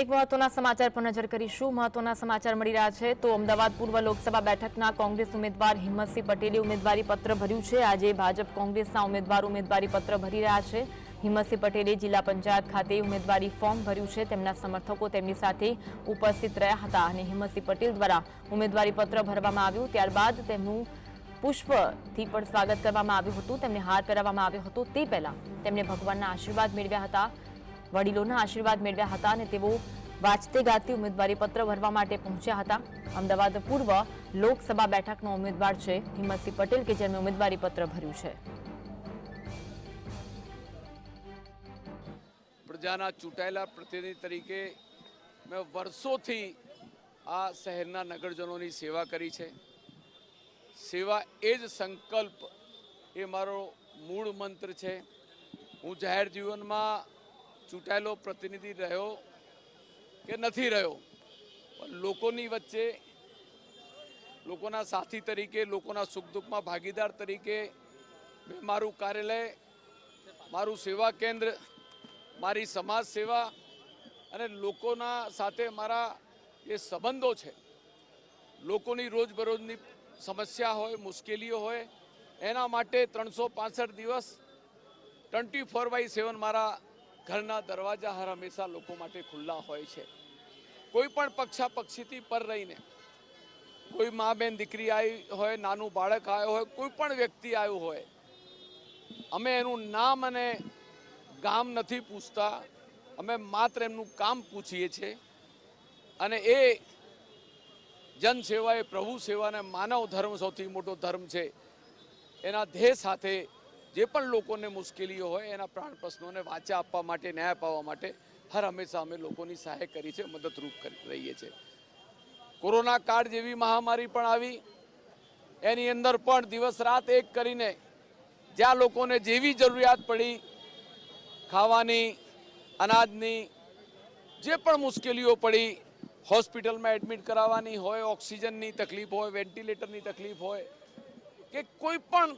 એક મહત્વના સમાચાર પર નજર કરીશું. મહત્વના સમાચાર મળી રહ્યા છે તો અમદાવાદ પૂર્વ લોકસભા બેઠકના કોંગ્રેસ ઉમેદવાર હિંમતસિંહ પટેલે ઉમેદવારી પત્ર ભર્યું છે. આજે ભાજપ કોંગ્રેસના ઉમેદવાર ઉમેદવારી પત્ર ભરી રહ્યા છે. હિંમતસિંહ પટેલે જિલ્લા પંચાયત ખાતે ઉમેદવારી ફોર્મ ભર્યું છે. તેમના સમર્થકો તેમની સાથે ઉપસ્થિત રહ્યા હતા અને હિંમતસિંહ પટેલ દ્વારા ઉમેદવારી પત્ર ભરવામાં આવ્યું. ત્યારબાદ તેમનું પુષ્પથી પણ સ્વાગત કરવામાં આવ્યું હતું. તેમને હાર પહેરાવવામાં આવ્યો હતો. તે પહેલા તેમણે ભગવાનના આશીર્વાદ મેળવ્યા હતા. વડીલોના આશીર્વાદ મેળવ્યા હતા અને તેઓ વાંચતે ગાતી ઉમેદવારી પત્ર ભરવા માટે પહોંચ્યા હતા. અમદાવાદ પૂર્વ લોકસભા બેઠકનો ઉમેદવાર છે હિંમતસિંહ પટેલ કે જેમણે ઉમેદવારી પત્ર ભર્યું છે. પ્રજાના ચૂંટાયેલા પ્રતિનિધિ તરીકે મેં વર્ષોથી આ શહેરના નગરજનોની સેવા કરી છે. સેવા એ જ સંકલ્પ એ મારો મૂળ મંત્ર છે. હું જાહેર જીવનમાં ચૂંટાયેલો પ્રતિનિધિ રહ્યો કે નથી રહ્યો? પણ લોકોની વચ્ચે, લોકોના સાથી તરીકે, લોકોના સુખ દુઃખમાં ભાગીદાર તરીકે મેં મારું કાર્યાલય, મારું સેવા કેન્દ્ર, મારી સમાજ સેવા અને લોકોના સાથે મારા જે સંબંધો છે, લોકોની રોજબરોજની સમસ્યા હોય, મુશ્કેલીઓ હોય, એના માટે ત્રણસો દિવસ ટ્વેન્ટી ફોર બાય સેવન મારા ઘરના દરવાજા હર હંમેશા લોકો માટે ખુલ્લા હોય છે. કોઈ પણ પક્ષા પક્ષીથી પર રહીને, કોઈ મા બેન દીકરી આવી હોય, નાનું બાળક આવ્યો હોય, કોઈ પણ વ્યક્તિ આવ્યું હોય, અમે એનું નામ અને ગામ નથી પૂછતા. અમે માત્ર એમનું કામ પૂછીએ છીએ. અને એ જનસેવા એ પ્રભુ સેવાને માનવ ધર્મ સૌથી મોટો ધર્મ છે. એના ધ્યેય સાથે જે પણ લોકોને મુશ્કેલીઓ હોય એના પ્રાણ પ્રશ્નોને વાંચા આપવા માટે, ન્યાય અપાવવા માટે હર હંમેશા અમે લોકોની સહાય કરી છે, મદદરૂપ કરી રહીએ છીએ. કોરોના કાળ જેવી મહામારી પણ આવી. એની અંદર પણ દિવસ રાત એક કરીને જ્યાં લોકોને જેવી જરૂરિયાત પડી, ખાવાની, અનાજની, જે પણ મુશ્કેલીઓ પડી, હોસ્પિટલમાં એડમિટ કરાવવાની હોય, ઓક્સિજનની તકલીફ હોય, વેન્ટિલેટરની તકલીફ હોય, કે કોઈ પણ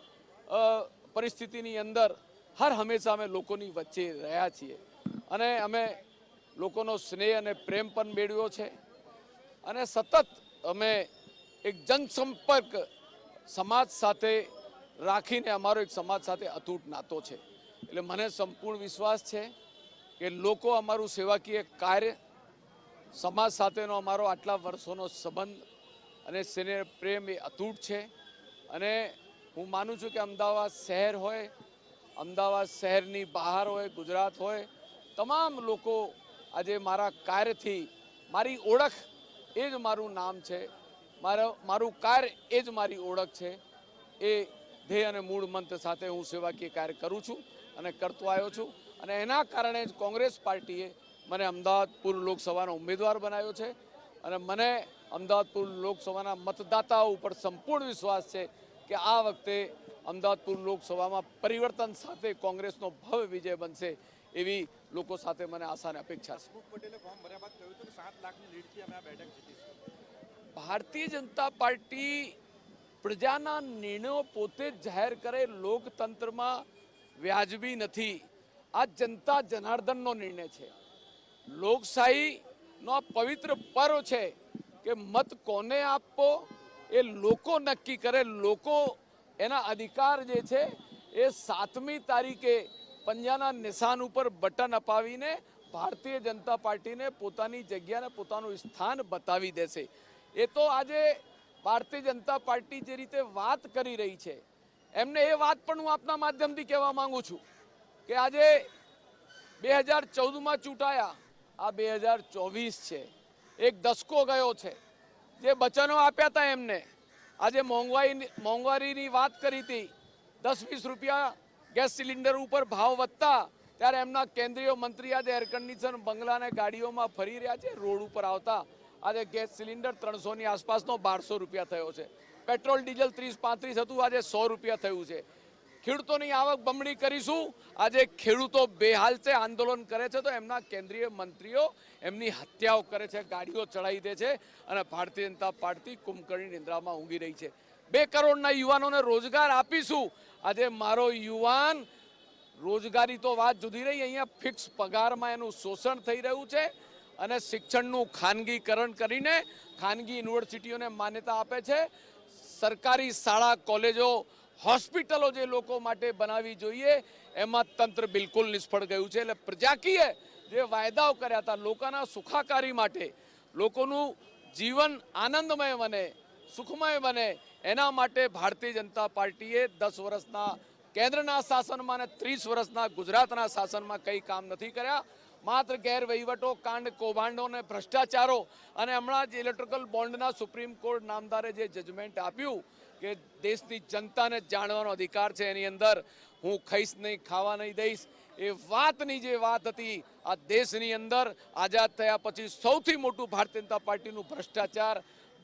પરિસ્થિતિની અંદર હર હંમેશા અમે લોકોની વચ્ચે રહ્યા છીએ. અને અમે લોકોનો સ્નેહ અને પ્રેમ પણ મેળવ્યો છે. અને સતત અમે એક જનસંપર્ક સમાજ સાથે રાખીને અમારો એક સમાજ સાથે અતૂટ નાતો છે. એટલે મને સંપૂર્ણ વિશ્વાસ છે કે લોકો અમારું સેવાકીય કાર્ય, સમાજ સાથેનો અમારો આટલા વર્ષોનો સંબંધ અને સ્નેહ, પ્રેમ એ અતૂટ છે. અને હું માનું છું કે અમદાવાદ શહેર હોય, અમદાવાદ શહેરની બહાર હોય, ગુજરાત હોય, તમામ લોકો આજે મારા કાર્યથી મારી ઓળખ એ જ મારું નામ છે. મારો, મારું કાર્ય એ જ મારી ઓળખ છે. એ ધ્યેય અને મૂળ મંત્ર સાથે હું સેવાકીય કાર્ય કરું છું અને કરતો આવ્યો છું. અને એના કારણે જ કોંગ્રેસ પાર્ટીએ મને અમદાવાદ પૂર્વ લોકસભાનો ઉમેદવાર બનાવ્યો છે. અને મને અમદાવાદ પૂર્વ લોકસભાના મતદાતાઓ ઉપર સંપૂર્ણ વિશ્વાસ છે કે આ વખતે અમદાવાદપુર લોકસભામાં પરિવર્તન સાથે કોંગ્રેસનો ભવ્ય વિજય બનશે એવી લોકો સાથે મને આશા અને અપેક્ષા છે. ભારતીય જનતા પાર્ટી પ્રજાના નિર્ણયો પોતે જ જાહેર કરે લોકતંત્રમાં વ્યાજબી નથી. આ જનતા જનાર્દનનો નિર્ણય છે. લોકશાહીનો આ પવિત્ર પર્વ છે કે મત કોને આપવો? એ લોકો નક્કી કરે, લોકો એના અધિકાર જે છે એ સાતમી તારીખે પંજાના નિશાન ઉપર બટન અપાવીને ભારતીય જનતા પાર્ટીને પોતાની જગ્યાને પોતાનું સ્થાન બતાવી દેશે. એ તો આજે ભારતીય જનતા પાર્ટી જે રીતે વાત કરી રહી છે, એમને એ વાત પણ હું આપના માધ્યમથી કહેવા માંગુ છું કે આજે બે હજાર ચૌદમાં ચૂંટાયા, આ બે હજાર ચોવીસ છે. એક દસકો ગયો છે. જે વચનો આપ્યા હતા એમને, આજે મોંઘવારી મોંઘવારીની વાત કરી હતી દસ વીસ રૂપિયા ગેસ સિલિન્ડર ઉપર ભાવ વધતા, ત્યારે એમના કેન્દ્રીય મંત્રી આજે એર કન્ડિશન બંગલાને ગાડીઓમાં ફરી રહ્યા છે, રોડ ઉપર આવતા. આજે ગેસ સિલિન્ડર ત્રણસોની આસપાસનો બારસો રૂપિયા થયો છે. પેટ્રોલ ડીઝલ ત્રીસ પાંત્રીસ હતું, આજે સો રૂપિયા થયું છે. ખેડૂતોની આવક બમણી કરીશું. આજે ખેડૂતો બેહાલ છે, આંદોલન કરે છે, તો એમના કેન્દ્રીય મંત્રીઓ એમની હત્યાઓ કરે છે, ગાડીઓ ચડાવી દે છે અને ભારતીય જનતા પાર્ટી કુંભકર્ણી નિંદ્રામાં ઊંઘી રહી છે. બે કરોડના યુવાનોને રોજગાર આપીશું. આજે મારો યુવાન રોજગારી તો વાત જુદી રહી, અહીંયા ફિક્સ પગારમાં એનું શોષણ થઈ રહ્યું છે અને શિક્ષણનું ખાનગીકરણ કરીને ખાનગી યુનિવર્સિટીઓને માન્યતા આપે છે. સરકારી શાળા, કોલેજો હોસ્પિટલો જે લોકો માટે બનાવવી જોઈએ, એમાં તંત્ર બિલકુલ નિષ્ફળ ગયું છે. એટલે પ્રજાકીય જે વાયદાઓ કર્યા હતા, લોકોના સુખાકારી માટે, લોકોનું જીવન આનંદમય બને, સુખમય બને, એના માટે ભારતીય જનતા પાર્ટીએ દસ વર્ષના કેન્દ્રના શાસનમાં અને ત્રીસ વર્ષના ગુજરાતના શાસનમાં કંઈ કામ નથી કર્યા. માત્ર ગેરવહીવટો કાંડ, કૌભાંડો અને ભ્રષ્ટાચારો અને હમણાં જ ઇલેક્ટ્રિકલ બોન્ડના સુપ્રીમ કોર્ટ નામદારે જે જજમેન્ટ આપ્યું કે દેશની જનતાને જાણવાનો અધિકાર છે એની અંદર, હું ખાઈશ નહીં, ખાવા નહીં દઈશ, એ વાતની જે વાત હતી, આ દેશની અંદર આઝાદ થયા પછી સૌથી મોટું ભારતીય જનતા પાર્ટીનું ભ્રષ્ટાચાર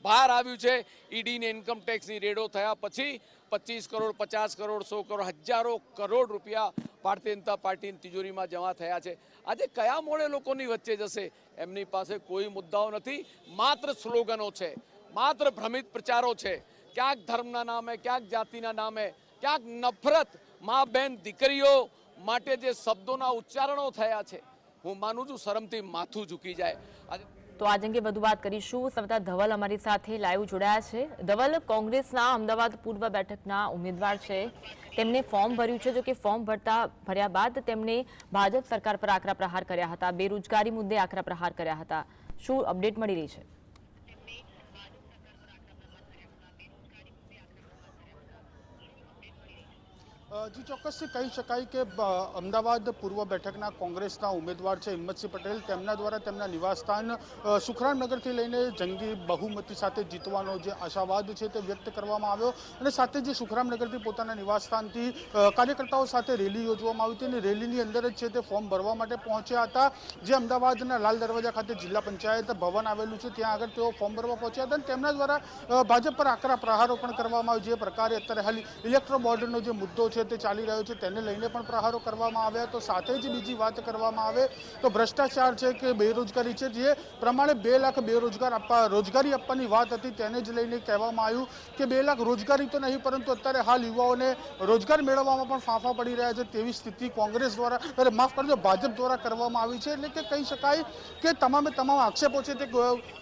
બહાર આવ્યું છે. ઈડીને ઇન્કમ ટેક્સની રેડો થયા પછી પચીસ કરોડ, પચાસ કરોડ, સો કરોડ, હજારો કરોડ રૂપિયા ભારતીય જનતા પાર્ટીની તિજોરીમાં જમા થયા છે. આજે કયા મોડે લોકોની વચ્ચે જશે? એમની પાસે કોઈ મુદ્દાઓ નથી. માત્ર સ્લોગનો છે. માત્ર ભ્રમિત પ્રચારો છે. ક્યાંક ધર્મના નામે, ક્યાંક જાતિના નામે, ક્યાંક નફરત. મા બહેન દીકરીઓ માટે જે શબ્દોના ઉચ્ચારણો થયા છે, હું માનું છું શરમથી માથું ઝૂકી જાય. આજે તો આજ અંગે વધુ વાત કરીશું. સંવાદદાતા ધવલ અમારી સાથે લાઈવ જોડાયા છે. ધવલ, કોંગ્રેસના અમદાવાદ પૂર્વ બેઠકના ઉમેદવાર છે. તેમણે ફોર્મ ભર્યું છે. જો કે ફોર્મ ભરતા ભર્યા બાદ તેમણે ભાજપ સરકાર પર આકરા પ્રહાર કર્યા હતા. બેરોજગારી મુદ્દે આકરા પ્રહાર કર્યા હતા. શું અપડેટ મળી રહી છે? જી ચોક્કસથી કહી શકાય કે અમદાવાદ પૂર્વ બેઠકના કોંગ્રેસના ઉમેદવાર છે હિંમતસિંહ પટેલ. તેમના દ્વારા તેમના નિવાસસ્થાન સુખરામનગરથી લઈને જંગી બહુમતી સાથે જીતવાનો જે આશાવાદ છે તે વ્યક્ત કરવામાં આવ્યો અને સાથે જે સુખરામનગરથી પોતાના નિવાસસ્થાનથી કાર્યકર્તાઓ સાથે રેલી યોજવામાં આવી હતી અને રેલીની અંદર જ છે તે ફોર્મ ભરવા માટે પહોંચ્યા હતા. જે અમદાવાદના લાલ દરવાજા ખાતે જિલ્લા પંચાયત ભવન આવેલું છે, ત્યાં આગળ તેઓ ફોર્મ ભરવા પહોંચ્યા હતા અને તેમના દ્વારા ભાજપ પર આકરા પ્રહારો પણ કરવામાં આવ્યો. જે પ્રકારે અત્યારે હાલ ઇલેક્ટ્રો બોર્ડનો જે મુદ્દો છે તે ચાલી રહ્યો છે તેને લઈને પણ પ્રહારો કરવામાં આવ્યા. તો સાથે જ બીજી વાત કરવામાં આવે તો ભ્રષ્ટાચાર છે કે બેરોજગારી છે, જે પ્રમાણે બે લાખ બેરોજગાર આપવા, રોજગારી આપવાની વાત હતી તેને જ લઈને કહેવામાં આવ્યું કે બે લાખ રોજગારી તો નહીં, પરંતુ અત્યારે હાલ યુવાઓને રોજગાર મેળવવામાં પણ ફાંફા પડી રહ્યા છે તેવી સ્થિતિ કોંગ્રેસ દ્વારા, અરે માફ કરજો, ભાજપ દ્વારા કરવામાં આવી છે. એટલે કે કહી શકાય કે તમામે તમામ આક્ષેપો છે તે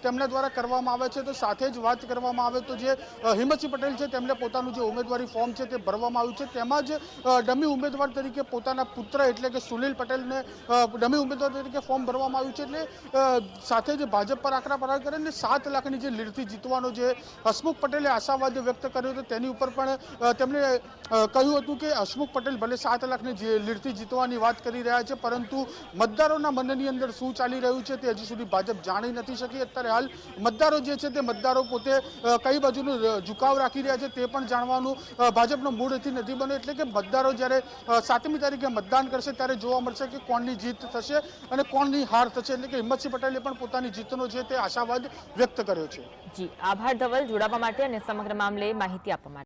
તેમના દ્વારા કરવામાં આવે છે. તો સાથે જ વાત કરવામાં આવે તો જે હિંમતસિંહ પટેલ છે, તેમને પોતાનું જે ઉમેદવારી ફોર્મ છે તે ભરવામાં આવ્યું છે. તેમાં જ ડમી ઉમેદવાર તરીકે પોતાના પુત્ર એટલે કે સુનિલ પટેલને ડમી ઉમેદવાર તરીકે ફોર્મ ભરવામાં આવ્યું છે એટલે સાથે જ ભાજપ પર આકરા પરાર કરે અને સાત લાખની જે લીડથી જીતવાનો જે હસમુખ પટેલે આશાવાદ વ્યક્ત કર્યો હતો તેની ઉપર પણ તેમણે કહ્યું હતું કે હસમુખ પટેલ ભલે સાત લાખની જે લીડથી જીતવાની વાત કરી રહ્યા છે, પરંતુ મતદારોના મનની અંદર શું ચાલી રહ્યું છે તે હજી સુધી ભાજપ જાણી નથી શકી. અત્યારે હાલ મતદારો જે છે તે મતદારો પોતે કઈ બાજુનું ઝુકાવ રાખી રહ્યા છે તે પણ જાણવાનું ભાજપનો ભાજપનો મૂળથી નથી બન્યો. એટલે કે મતદારો જ્યારે સાતમી તારીખે મતદાન કરશે ત્યારે જોવા મળશે કે કોણની જીત થશે અને કોણની હાર થશે. એટલે કે હિંમતસિંહ પટેલે પણ પોતાની જીતનો છે તે આશાવાદ વ્યક્ત કર્યો છે. જી, આભાર ધવલ. જોડાવા માટે અને સમગ્ર મામલે માહિતી આપવા માટે.